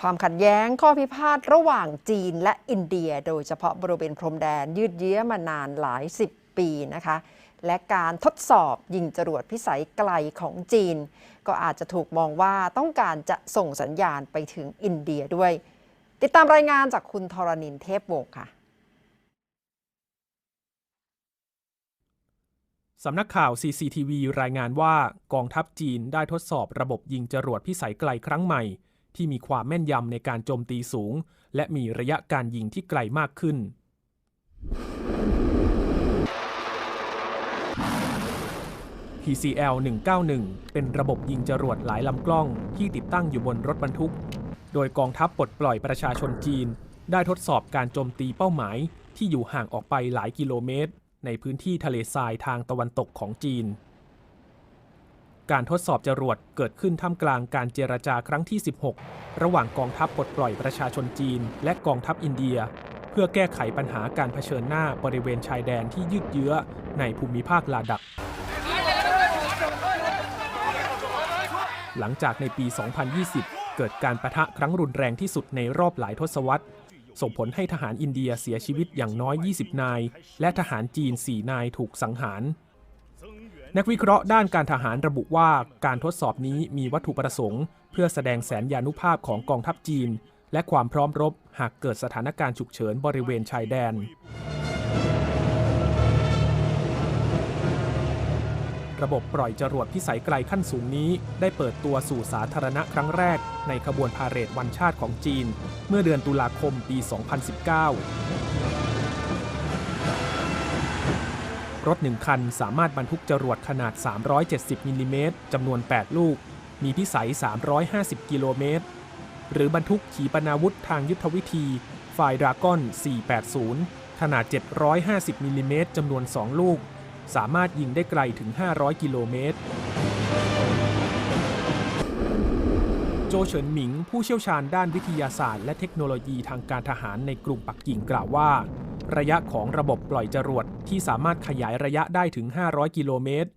ความขัดแย้งข้อพิพาทระหว่างจีนและอินเดีย โดยเฉพาะบริเวณพรมแดนยืดเยื้อมานานหลายสิบปีนะคะ และการทดสอบยิงจรวดพิสัยไกลของจีน ก็อาจจะถูกมองว่าต้องการจะส่งสัญญาณไปถึงอินเดียด้วย ติดตามรายงานจากคุณธรณินเทพวงศ์ค่ะสำนักข่าว CCTV รายงานว่ากองทัพจีนได้ทดสอบระบบยิงจรวดพิสัยไกลครั้งใหม่ ที่มีความแม่นยำในการโจมตีสูง และมีระยะการยิงที่ไกลมากขึ้น PCL 191 เป็นระบบยิงจรวดหลายลำกล้องที่ติดตั้งอยู่บนรถบรรทุก โดยกองทัพปลดปล่อยประชาชนจีน ได้ทดสอบการโจมตีเป้าหมายที่อยู่ห่างออกไปหลายกิโลเมตร ในพื้นที่ทะเลทรายทางตะวันตกของจีน การทดสอบจรวดเกิดขึ้นท่ามกลางการเจรจาครั้งที่ 16 ระหว่างกองทัพปลดปล่อยประชาชนจีน และกองทัพอินเดีย เพื่อแก้ไขปัญหาการเผชิญหน้าบริเวณชายแดนที่ยืดเยื้อในภูมิภาคลาดัก หลังจากในปี 2020 เกิดการประทะครั้งรุนแรงที่สุดในรอบหลายทศวรรษ ส่งผลให้ทหารอินเดียเสียชีวิตอย่างน้อย 20 นาย และทหารจีน 4 นายถูกสังหาร นักวิเคราะห์ด้านการทหารระบุว่าการทดสอบนี้มีวัตถุประสงค์ เพื่อแสดงแสนยานุภาพของกองทัพจีน และความพร้อมรบหากเกิดสถานการณ์ฉุกเฉินบริเวณชายแดน ระบบปล่อยจรวดพิสัยไกลขั้นสูงนี้ได้เปิดตัวสู่สาธารณะครั้งแรก ในขบวนพาเหรดวันชาติของจีน เมื่อเดือนตุลาคมปี 2019 รถหนึ่งคันสามารถบรรทุกจรวดขนาด 370 มิลลิเมตรจำนวน 8 ลูก มีพิสัย 350 กิโลเมตร หรือบรรทุกขีปนาวุธทางยุทธวิธีฝ่ายดราก้อน 480 ขนาด 750 มิลลิเมตรจำนวน 2 ลูก สามารถยิงได้ไกลถึง 500 กิโลเมตร โจเฉินหมิง ผู้เชี่ยวชาญด้านวิทยาศาสตร์และเทคโนโลยีทางการทหารในกรุงปักกิ่งกล่าวว่า ระยะของระบบปล่อยจรวดที่สามารถขยายระยะได้ถึง 500 กิโลเมตร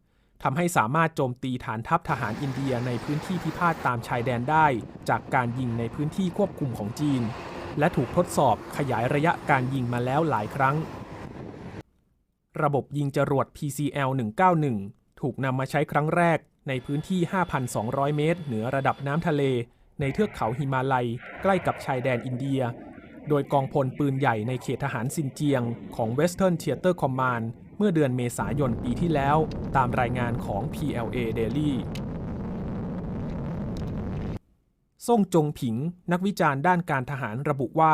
ทำให้สามารถโจมตีฐานทัพทหารอินเดียในพื้นที่พิพาทตามชายแดนได้ จากการยิงในพื้นที่ควบคุมของจีน และถูกทดสอบขยายระยะการยิงมาแล้วหลายครั้ง ระบบยิงจรวด PCL 191 ถูกนำมาใช้ครั้งแรกในพื้นที่ 5,200 เมตร เหนือระดับน้ำทะเล ในเทือกเขาหิมาลัย ใกล้กับชายแดนอินเดีย โดยกองพลปืนใหญ่ในเขตทหารซินเจียงของ Western Theater Command เมื่อเดือนเมษายนปีที่แล้ว ตามรายงานของ PLA Daily ซ่งจงผิง นักวิจารณ์ด้านการทหารระบุว่า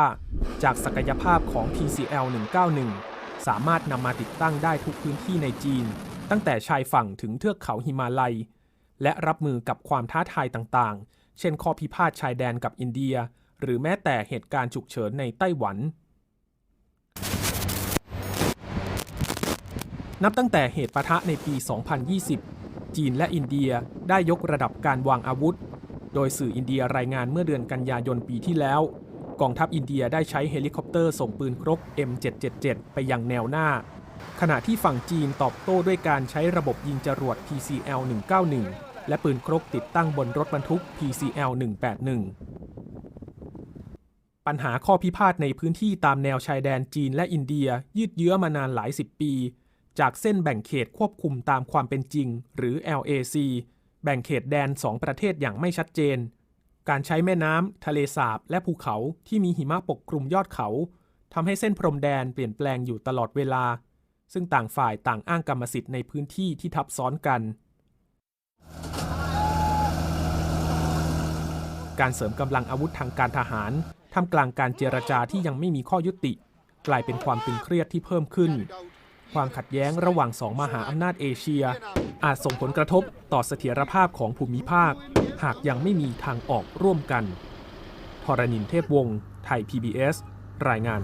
จากศักยภาพของ PCL 191 สามารถนำมาติดตั้งได้ทุกพื้นที่ในจีน ตั้งแต่ชายฝั่งถึงเทือกเขาหิมาลัย และรับมือกับความท้าทายต่างๆ เช่นข้อพิพาทชายแดนกับอินเดีย หรือแม้แต่เหตุการณ์ฉุกเฉินในไต้หวัน นับตั้งแต่เหตุปะทะในปี 2020 จีนและอินเดียได้ยกระดับการวางอาวุธ โดยสื่ออินเดียรายงานเมื่อเดือนกันยายนปีที่แล้ว กองทัพอินเดียได้ใช้เฮลิคอปเตอร์ส่งปืนครบ M777 ไปยังแนวหน้า ขณะที่ฝั่งจีนตอบโต้ด้วยการใช้ระบบยิงจรวด PCL 191และปืนครกติดตั้งบนรถบรรทุก PCL 181 ปัญหาข้อพิพาทในพื้นที่ตามแนวชายแดนจีนและอินเดีย ยืดเยื้อมานานหลายสิบปี จากเส้นแบ่งเขตควบคุมตามความเป็นจริง หรือ LAC แบ่งเขตแดนสองประเทศอย่างไม่ชัดเจน การใช้แม่น้ำ ทะเลสาบ และภูเขาที่มีหิมะปกคลุมยอดเขาทำให้เส้นพรมแดนเปลี่ยนแปลงอยู่ตลอดเวลา ซึ่งต่างฝ่ายต่างอ้างกรรมสิทธิ์ในพื้นที่ที่ทับซ้อนกันการเสริมกำลังอาวุธทางการทหาร ท่ามกลางการเจรจาที่ยังไม่มีข้อยุติ กลายเป็นความตึงเครียดที่เพิ่มขึ้น ความขัดแย้งระหว่างสองมหาอำนาจเอเชีย อาจส่งผลกระทบต่อเสถียรภาพของภูมิภาค หากยังไม่มีทางออกร่วมกันทรณินเทพวงศ์ไทย PBS รายงาน